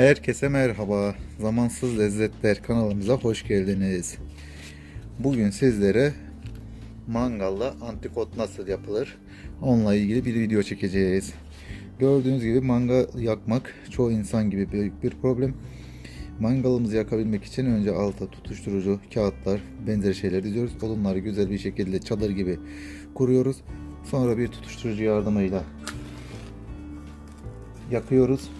Herkese merhaba. Zamansız Lezzetler kanalımıza hoş geldiniz. Bugün sizlere mangalla antikot nasıl yapılır onunla ilgili bir video çekeceğiz. Gördüğünüz gibi mangal yakmak çoğu insan gibi büyük bir problem. Mangalımızı yakabilmek için önce alta tutuşturucu, kağıtlar, benzeri şeyler diziyoruz. Odunları güzel bir şekilde çadır gibi kuruyoruz. Sonra bir tutuşturucu yardımıyla yakıyoruz.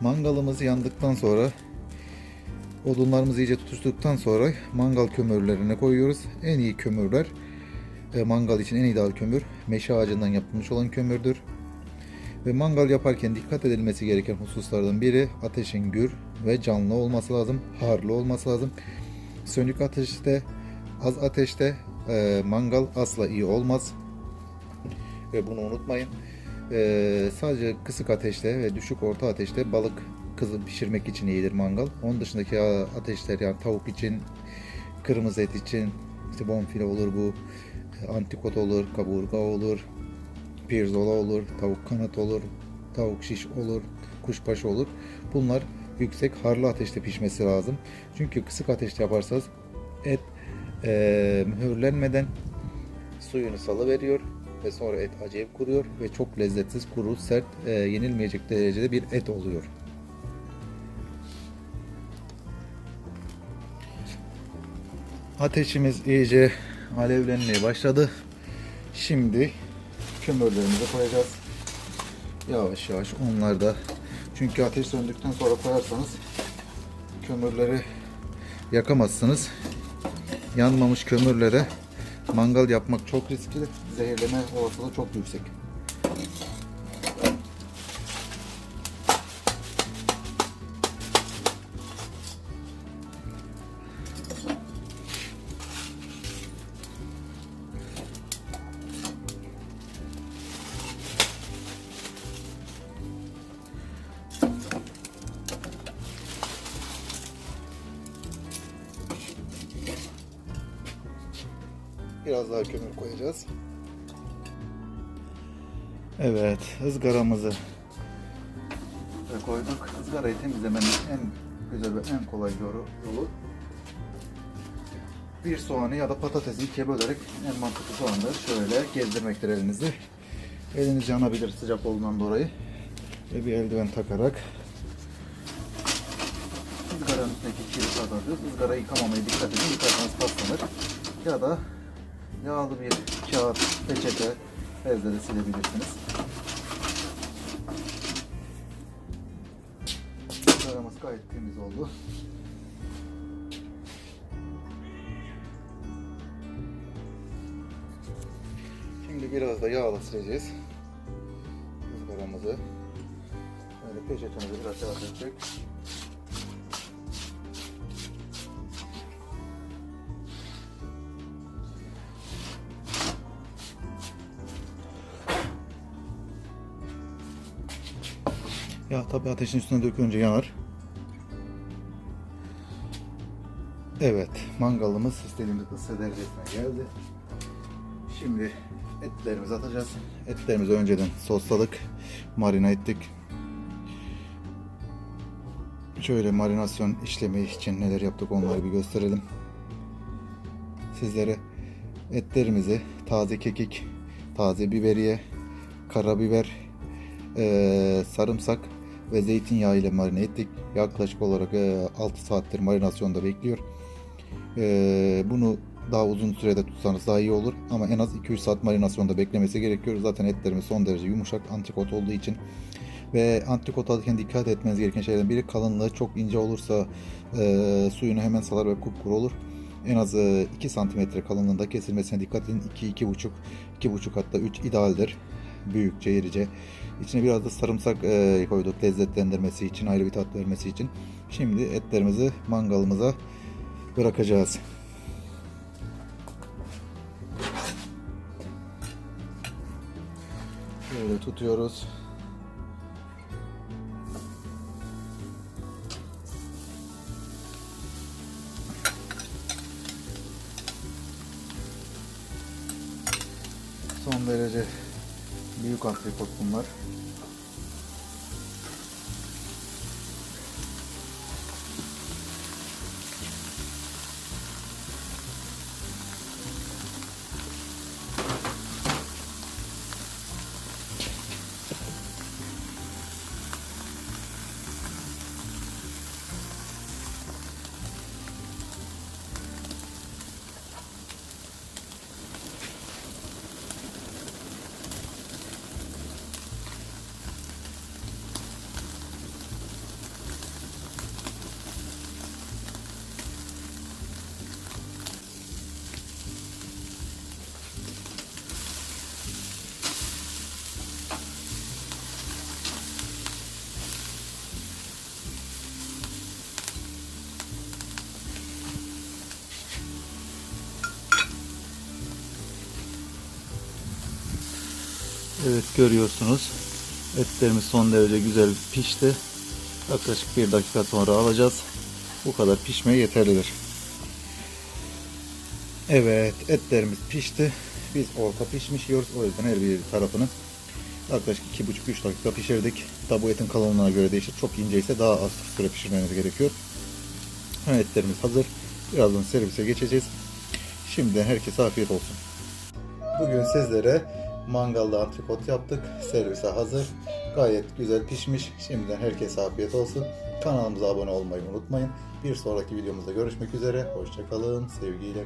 Mangalımız yandıktan sonra odunlarımızı iyice tutuştuktan sonra mangal kömürlerine koyuyoruz. En iyi kömürler e, mangal için en ideal kömür meşe ağacından yapılmış olan kömürdür. Ve mangal yaparken dikkat edilmesi gereken hususlardan biri ateşin gür ve canlı olması lazım, harlı olması lazım. Sönük ateşte, az ateşte e, mangal asla iyi olmaz. Ve bunu unutmayın. Ee, sadece kısık ateşte ve düşük orta ateşte balık kızı pişirmek için iyidir mangal. Onun dışındaki ateşler yani tavuk için, kırmızı et için, işte bonfile olur bu, antikot olur, kaburga olur, pirzola olur, tavuk kanat olur, tavuk şiş olur, kuşbaşı olur. Bunlar yüksek harlı ateşte pişmesi lazım. Çünkü kısık ateşte yaparsanız et e, mühürlenmeden suyunu salıveriyor ve sonra et acayip kuruyor ve çok lezzetsiz, kuru, sert, e, yenilmeyecek derecede bir et oluyor. Ateşimiz iyice alevlenmeye başladı. Şimdi kömürlerimizi koyacağız. Yavaş yavaş onlar da çünkü ateş söndükten sonra koyarsanız kömürleri yakamazsınız. Yanmamış kömürlere mangal yapmak çok riskli. Zehirleme olasılığı çok yüksek. Biraz daha kömür koyacağız. Evet, ızgaramızı da koyduk. Izgarayı temizlemenin en güzel ve en kolay yolu bir soğanı ya da patatesi ikiye bölerek en mantıklı soğanları şöyle gezdirmektir elinizi. Eliniz yanabilir sıcak olduğundan dolayı. Ve bir eldiven takarak ızgaranın üstündeki kiri kazandı. Izgarayı yıkamamaya dikkat edin. Yıkarsanız paslanır. Ya da yağlı bir kağıt, peçete, bezle de silebilirsiniz. Aramız gayet temiz oldu. Şimdi biraz da yağla sileceğiz. ızgaramızı. Böyle peçetemizi biraz yağ sürtecek. Ya tabi ateşin üstüne dökünce yanar. Evet, mangalımız istediğimiz ısı derecesine geldi. Şimdi etlerimizi atacağız. Etlerimizi önceden sosladık, marine ettik. Şöyle marinasyon işlemi için neler yaptık onları bir gösterelim. Sizlere etlerimizi taze kekik, taze biberiye, karabiber, sarımsak ve zeytinyağı ile marine ettik. Yaklaşık olarak eee, 6 saattir marinasyonda bekliyor. Eee, bunu daha uzun sürede tutsanız daha iyi olur ama en az 2-3 saat marinasyonda beklemesi gerekiyor. Zaten etlerimiz son derece yumuşak antrikot olduğu için ve antrikot alırken dikkat etmeniz gereken şeylerden biri kalınlığı çok ince olursa eee, suyunu hemen salar ve kupkuru olur. En az eee, 2 santimetre kalınlığında kesilmesine dikkat edin. 2-2,5 2,5 hatta 3 idealdir. Büyükçe, irice. İçine biraz da sarımsak eee, koyduk lezzetlendirmesi için, ayrı bir tat vermesi için. Şimdi etlerimizi mangalımıza bırakacağız. Şöyle tutuyoruz. son derece Büyük antrikot bunlar. Evet görüyorsunuz. Etlerimiz son derece güzel pişti. Yaklaşık bir dakika sonra alacağız. Bu kadar pişmeye yeterlidir. Evet etlerimiz pişti. Biz orta pişmiş yiyoruz. O yüzden her bir tarafını yaklaşık 2,5-3 dakika pişirdik. Tabi bu etin kalınlığına göre değişir. Çok ince ise daha az süre pişirmeniz gerekiyor. Etlerimiz hazır. Birazdan servise geçeceğiz. Şimdiden herkese afiyet olsun. Bugün sizlere mangalda antrikot yaptık. Servise hazır. Gayet güzel pişmiş. Şimdiden herkese afiyet olsun. Kanalımıza abone olmayı unutmayın. Bir sonraki videomuzda görüşmek üzere. Hoşçakalın. Sevgiyle.